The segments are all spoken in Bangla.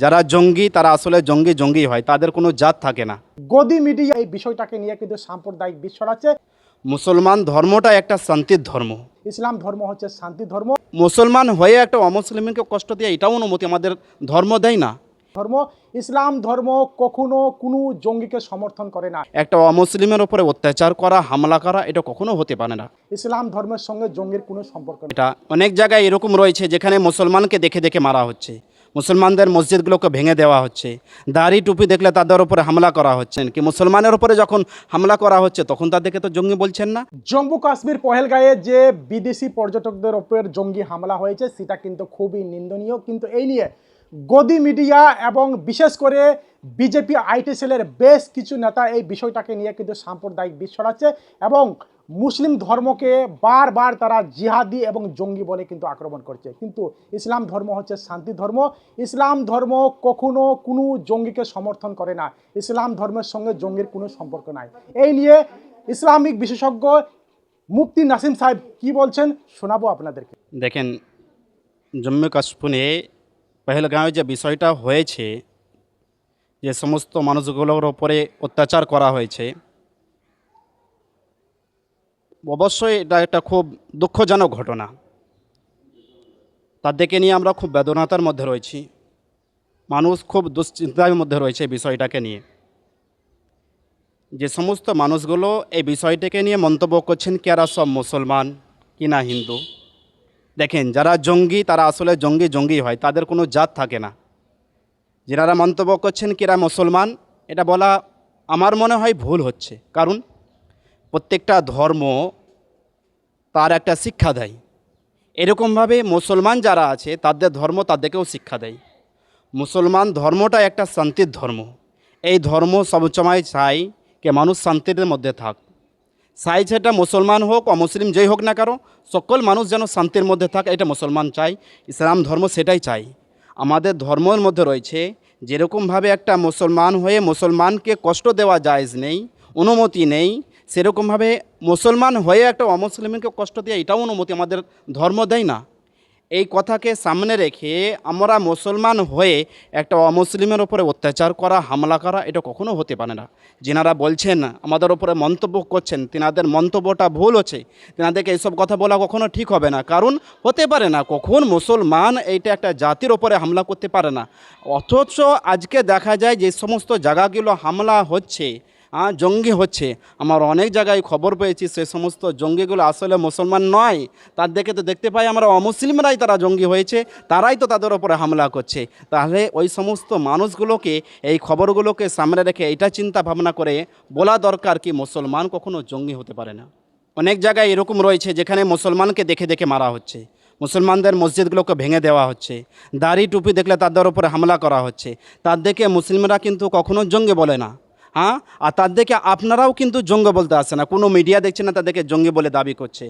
যারা জঙ্গি তারা আসলে জঙ্গি জঙ্গি হয় তাদের কোনো জাত থাকে না। গদি মিডিয়া এই বিষয়টাকে নিয়ে কিন্তু সাম্প্রদায়িক বিষ ছড়াচ্ছে মুসলমান ধর্মটা একটা শান্তির ধর্ম। ইসলাম ধর্ম হচ্ছে শান্তি ধর্ম। মুসলমান হয়ে একটা অমুসলিমকে কষ্ট দিয়ে এটাও অনুমতি আমাদের ধর্ম দেয় না। ধর্ম ইসলাম ধর্ম কখনো কোনো জঙ্গিকে সমর্থন করে না। একটা অমুসলিমের উপরে অত্যাচার করা হামলা করা এটা কখনো হতে পারে না। ইসলাম ধর্মের সঙ্গে জঙ্গির কোনো সম্পর্ক এটা অনেক জায়গায় এরকম রয়েছে যেখানে মুসলমানকে দেখে দেখে মারা হচ্ছে। মুসলমানদের মসজিদগুলোকে ভেঙে দেওয়া হচ্ছে। দাড়ি টুপি দেখলে তাদের উপরে হামলা করা হচ্ছে। কি মুসলমানের উপরে যখন হামলা করা হচ্ছে, তখন তাদেরকে তো জঙ্গি বলছেন না? জম্মু কাশ্মীর পহেলগাঁয়ে যে বিদেশি পর্যটকদের ওপর জঙ্গি হামলা হয়েছে, সেটা কিন্তু খুবই নিন্দনীয়। কিন্তু এই নিয়ে গদি মিডিয়া এবং বিশেষ করে বিজেপি আইটি সেলের বেশ কিছু নেতা এই বিষয়টাকে নিয়ে কিন্তু সাম্প্রদায়িক বিষ ছড়াচ্ছে এবং মুসলিম ধর্মকে বারবার তারা জিহাদি এবং জঙ্গি বলে কিন্তু আক্রমণ করছে। কিন্তু ইসলাম ধর্ম হচ্ছে শান্তি ধর্ম। ইসলাম ধর্ম কখনো কোনো জঙ্গিকে সমর্থন করে না। ইসলাম ধর্মের সঙ্গে জঙ্গির কোনো সম্পর্ক নাই। এই নিয়ে ইসলামিক বিশেষজ্ঞ মুফতি নাসিম সাহেব কি বলছেন শোনাবো আপনাদেরকে। দেখেন, জম্মু কাশ্মীরে পহেলগাঁওয়ে যে বিষয়টা হয়েছে, যে সমস্ত মানুষগুলোর ওপরে অত্যাচার করা হয়েছে, অবশ্যই এটা একটা খুব দুঃখজনক ঘটনা। তাদেরকে নিয়ে আমরা খুব বেদনাতার মধ্যে রয়েছি। মানুষ খুব দুশ্চিন্তার মধ্যে রয়েছে বিষয়টাকে নিয়ে। যে সমস্ত মানুষগুলো এই বিষয়টাকে নিয়ে মন্তব্য করছেন, কি সব মুসলমান, কি না হিন্দু। দেখেন, যারা জঙ্গি, তারা আসলে জঙ্গি জঙ্গি হয়, তাদের কোনো জাত থাকে না। যারা মন্তব্য করছেন কি এরা মুসলমান, এটা বলা আমার মনে হয় ভুল হচ্ছে। কারণ প্রত্যেকটা ধর্ম তার একটা শিক্ষা দেয়। এরকমভাবে মুসলমান যারা আছে, তাদের ধর্ম তাদেরকেও শিক্ষা দেয়। মুসলমান ধর্মটা একটা শান্তির ধর্ম। এই ধর্ম সবসময় চাই যে মানুষ শান্তির মধ্যে থাক। চাই সেটা মুসলমান হোক অমুসলিম যেই হোক না কারও, সকল মানুষ যেন শান্তির মধ্যে থাকে, এটা মুসলমান চাই, ইসলাম ধর্ম সেটাই চাই। আমাদের ধর্মের মধ্যে রয়েছে, যেরকমভাবে একটা মুসলমান হয়ে মুসলমানকে কষ্ট দেওয়া জায়জ নেই, অনুমতি নেই, সেরকমভাবে মুসলমান হয়ে একটা অমুসলিমকে কষ্ট দেওয়া এটাও অনুমতি আমাদের ধর্ম দেয় না। এই কথাকে সামনে রেখে আমরা মুসলমান হয়ে একটা অমুসলিমের ওপরে অত্যাচার করা, হামলা করা, এটা কখনো হতে পারে না। যেনারা বলছেন, আমাদের ওপরে মন্তব্য করছেন, তেনাদের মন্তব্যটা ভুল হচ্ছে, তেনাদেরকে এইসব কথা বলা কখনো ঠিক হবে না। কারণ হতে পারে না, কখন মুসলমান এইটা একটা জাতির ওপরে হামলা করতে পারে না। অথচ আজকে দেখা যায় যে সমস্ত জায়গাগুলো হামলা হচ্ছে জঙ্গি হচ্ছে। আমার অনেক জায়গায় খবর পেয়েছি, সে সমস্ত জঙ্গিগুলো আসলে মুসলমান নয়। তার দেখে তো দেখতে পাই আমরা অমুসলিমরাই তারা জঙ্গি হয়েছে, তারাই তো তাদের ওপরে হামলা করছে। তাহলে ওই সমস্ত মানুষগুলোকে, এই খবরগুলোকে সামনে রেখে এটা চিন্তা ভাবনা করে বলা দরকার কি মুসলমান কখনো জঙ্গি হতে পারে না। অনেক জায়গায় এরকম রয়েছে যেখানে মুসলমানকে দেখে দেখে মারা হচ্ছে। মুসলমানদের মসজিদগুলোকে ভেঙে দেওয়া হচ্ছে। দাড়ি টুপি দেখলে তাদের উপরে হামলা করা হচ্ছে। তার দেখে মুসলিমরা কিন্তু কখনো জঙ্গি বলে না। হ্যাঁ? আর তাদেরকে আপনারাও কিন্তু জঙ্গ বলতে আসে না। কোনো মিডিয়া দেখছে না, তাদেরকে জঙ্গি বলে দাবি করছে।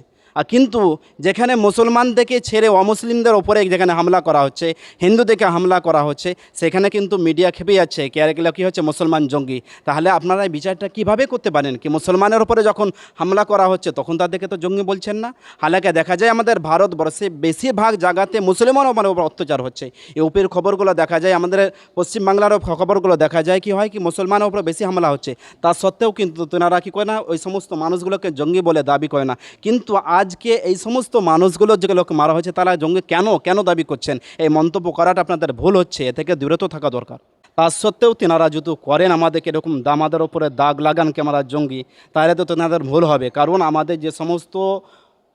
কিন্তু যেখানে মুসলমানদেরকে ছেড়ে অমুসলিমদের ওপরে যেখানে হামলা করা হচ্ছে হিন্দুদেরকে হামলা করা হচ্ছে, সেখানে কিন্তু মিডিয়া খেপে যাচ্ছে, কে আর এগুলো কী হচ্ছে মুসলমান জঙ্গি। তাহলে আপনারা বিচারটা কীভাবে করতে পারেন কি মুসলমানের ওপরে যখন হামলা করা হচ্ছে, তখন তাদেরকে তো জঙ্গি বলছেন না? হালাকে দেখা যায় আমাদের ভারতবর্ষে বেশিরভাগ জায়গাতে মুসলমান ওপর ওপর অত্যাচার হচ্ছে। ইউপির খবরগুলো দেখা যায়, আমাদের পশ্চিমবাংলারও খবরগুলো দেখা যায় কি হয় কি মুসলমানের উপরে বেশি হামলা হচ্ছে। তা সত্ত্বেও কিন্তু তেনারা কী করে না, ওই সমস্ত মানুষগুলোকে জঙ্গি বলে দাবি করে না। কিন্তু আজকে এই সমস্ত মানুষগুলো যেগুলোকে মারা হয়েছে, তারা জঙ্গি কেন কেন দাবি করছেন? এই মন্তব্য করাটা আপনাদের ভুল হচ্ছে, এ থেকে বিরত থাকা দরকার। তা সত্ত্বেও তেনারা যদি করেন আমাদেরকে এরকম আমাদের ওপরে দাগ লাগান কি আমরা জঙ্গি, তাহলে তো তেনাদের ভুল হবে। কারণ আমাদের যে সমস্ত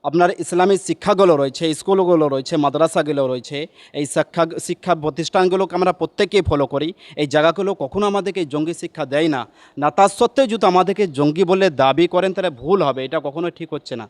আপনার ইসলামী শিক্ষাগুলো রয়েছে, স্কুলগুলো রয়েছে, মাদ্রাসাগুলো রয়েছে, এই শিক্ষা শিক্ষা প্রতিষ্ঠানগুলোকে আমরা প্রত্যেকেই ফলো করি। এই জায়গাগুলো কখনো আমাদেরকে জঙ্গি শিক্ষা দেয় না। না তার সত্ত্বেও যদি আমাদেরকে জঙ্গি বলে দাবি করেন, তাহলে ভুল হবে, এটা কখনোই ঠিক হচ্ছে না।